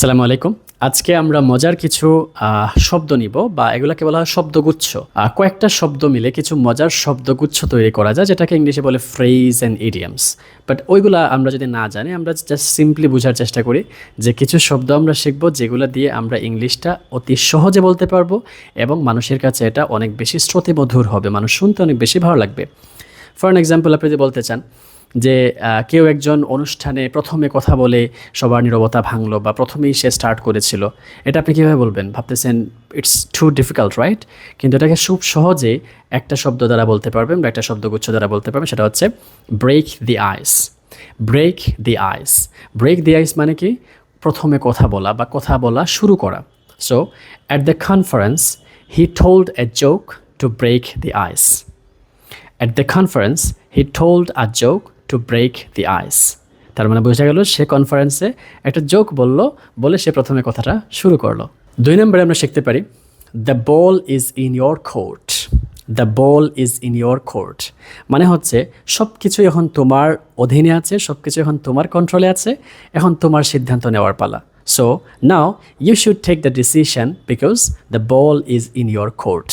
সালামু আলাইকুম। আজকে আমরা মজার কিছু শব্দ নিব বা এগুলাকে বলা হয় শব্দগুচ্ছ। কয়েকটা শব্দ মিলে কিছু মজার শব্দগুচ্ছ তৈরি করা যায়, যেটাকে ইংলিশে বলে ফ্রেজ অ্যান্ড ইডিয়ামস বাট ওইগুলা আমরা যদি না জানি, আমরা জাস্ট সিম্পলি বোঝার চেষ্টা করি যে কিছু শব্দ আমরা শিখব যেগুলো দিয়ে আমরা ইংলিশটা অতি সহজে বলতে পারব এবং মানুষের কাছে এটা অনেক বেশি শ্রুতিমধুর হবে, মানুষ শুনতে অনেক বেশি ভালো লাগবে। ফর অ্যান এক্সাম্পল আপনি যদি বলতে চান যে কেউ একজন অনুষ্ঠানে প্রথমে কথা বলে সবার নীরবতা ভাঙলো বা প্রথমেই সে স্টার্ট করেছিল এটা আপনি কীভাবে বলবেন? ভাবতেছেন ইটস টু ডিফিকাল্ট রাইট কিন্তু এটাকে খুব সহজে একটা শব্দ দ্বারা বলতে পারবেন বা একটা শব্দগুচ্ছ দ্বারা বলতে পারবেন সেটা হচ্ছে break the ice break the ice break the ice মানে কি? প্রথমে কথা বলা বা কথা বলা শুরু করা। So at the conference he told a joke to break the ice At the conference, he told a joke to break the ice তার মানে বোঝা গেল সে কনফারেন্সে একটা জোক বলল, বলে সে প্রথমে কথাটা শুরু করল। দুই নম্বরে আমরা শিখতে পারি the ball is in your court the ball is in your court মানে হচ্ছে সব কিছু এখন তোমার অধীনে আছে সব কিছু এখন তোমার কন্ট্রোলে আছে, এখন তোমার সিদ্ধান্ত নেওয়ার পালা। So now you should take the decision because the ball is in your court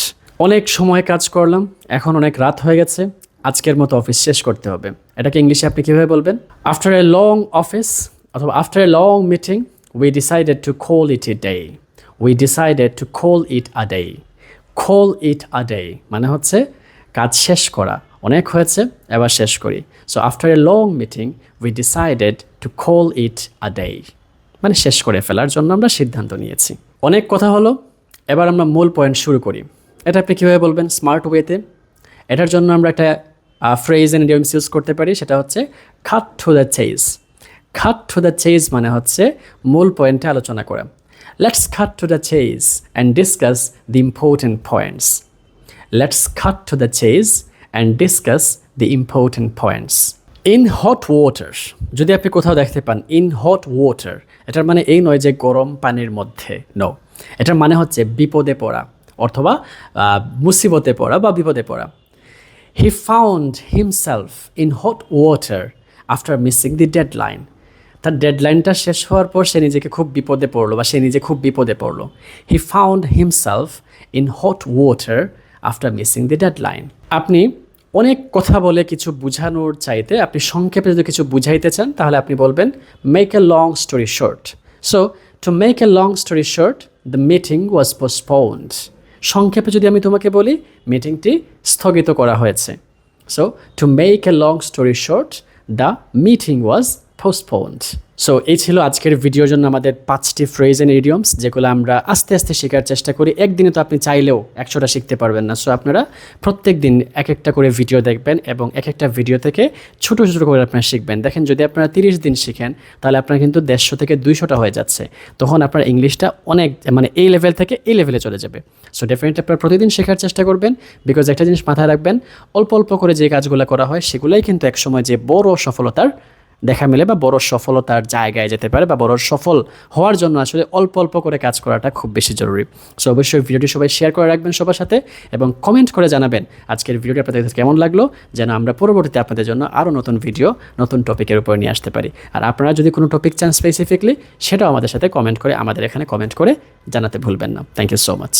অনেক সময় কাজ করলাম, এখন অনেক রাত হয়ে গেছে আজকের মতো অফিস শেষ করতে হবে। এটাকে ইংলিশে আপনি কীভাবে বলবেন? আফটার এ লং অফিস অথবা after a long meeting we decided to call it a day we decided to call it a day call it a day মানে হচ্ছে কাজ শেষ করা। অনেক হয়েছে, এবার শেষ করি। So after a long meeting we decided to call it a day মানে শেষ করে ফেলার জন্য আমরা সিদ্ধান্ত নিয়েছি। অনেক কথা হলো, এবার আমরা মূল পয়েন্ট শুরু করি। এটা আপনি কীভাবে বলবেন? স্মার্ট ওয়েতে এটার জন্য আমরা একটা ফ্রেজ অ্যান্ড ইডিয়মস ইউজ করতে পারি, সেটা হচ্ছে cut to the chase cut to the chase মানে হচ্ছে মূল পয়েন্টে আলোচনা করা। Let's cut to the chase and discuss the important points let's cut to the chase and discuss the important points in hot water যদি আপনি কোথাও দেখতে পান ইন হট ওয়াটার এটার মানে এই নয় যে গরম পানির মধ্যে নো এটার মানে হচ্ছে বিপদে পড়া, অথবা মুসিবতে পড়া বা বিপদে পড়া। He found himself in hot water after missing the deadline তার ডেডলাইনটা শেষ হওয়ার পর সে নিজেকে খুব বিপদে পড়ল বা সে নিজে খুব বিপদে পড়ল। He found himself in hot water after missing the deadline আপনি অনেক কথা বলে কিছু বোঝানোর চাইতে আপনি সংক্ষেপে যদি কিছু বুঝাইতে চান, তাহলে আপনি বলবেন make a long story short so to make a long story short the meeting was postponed সংক্ষেপে যদি আমি তোমাকে বলি মিটিংটি স্থগিত করা হয়েছে। So to make a long story short the meeting was postponed so এই ছিল আজকের ভিডিওর জন্য আমাদের পাঁচটি ফ্রেজ অ্যান্ড ইডিয়মস যেগুলো আমরা আস্তে আস্তে শেখার চেষ্টা করি। একদিনে তো আপনি চাইলেও একশোটা শিখতে পারবেন না। সো আপনারা প্রত্যেক দিন এক একটা করে ভিডিও দেখবেন এবং এক একটা ভিডিও থেকে ছোটো ছোটো করে আপনারা শিখবেন। দেখেন, যদি আপনারা তিরিশ দিন শিখেন, তাহলে আপনার কিন্তু দেড়শো থেকে দুইশোটা হয়ে যাচ্ছে। তখন আপনার ইংলিশটা অনেক মানে এই লেভেল থেকে এই লেভেলে চলে যাবে। সো ডেফিনেটলি আপনারা প্রতিদিন শেখার চেষ্টা করবেন বিকজ একটা জিনিস মাথায় রাখবেন, অল্প অল্প করে যে কাজগুলো করা হয়, সেগুলোই কিন্তু একসময় যে বড় সফলতার দেখা মেলে বা বড় সফলতার জায়গায় যেতে পারে বা বড় সফল হওয়ার জন্য আসলে অল্প অল্প করে কাজ করাটা খুব বেশি জরুরি। সো অবশ্যই ভিডিওটি সবাই শেয়ার করে রাখবেন সবার সাথে এবং কমেন্ট করে জানাবেন আজকের ভিডিওটি আপনাদের কেমন লাগল, যেন আমরা পরবর্তীতে আপনাদের জন্য আরও নতুন ভিডিও নতুন টপিকের উপর নিয়ে আসতে পারি। আর আপনারা যদি কোনো টপিক চান স্পেসিফিকলি সেটাও আমাদের সাথে কমেন্ট করে আমাদের এখানে কমেন্ট করে জানাতে ভুলবেন না। Thank you so much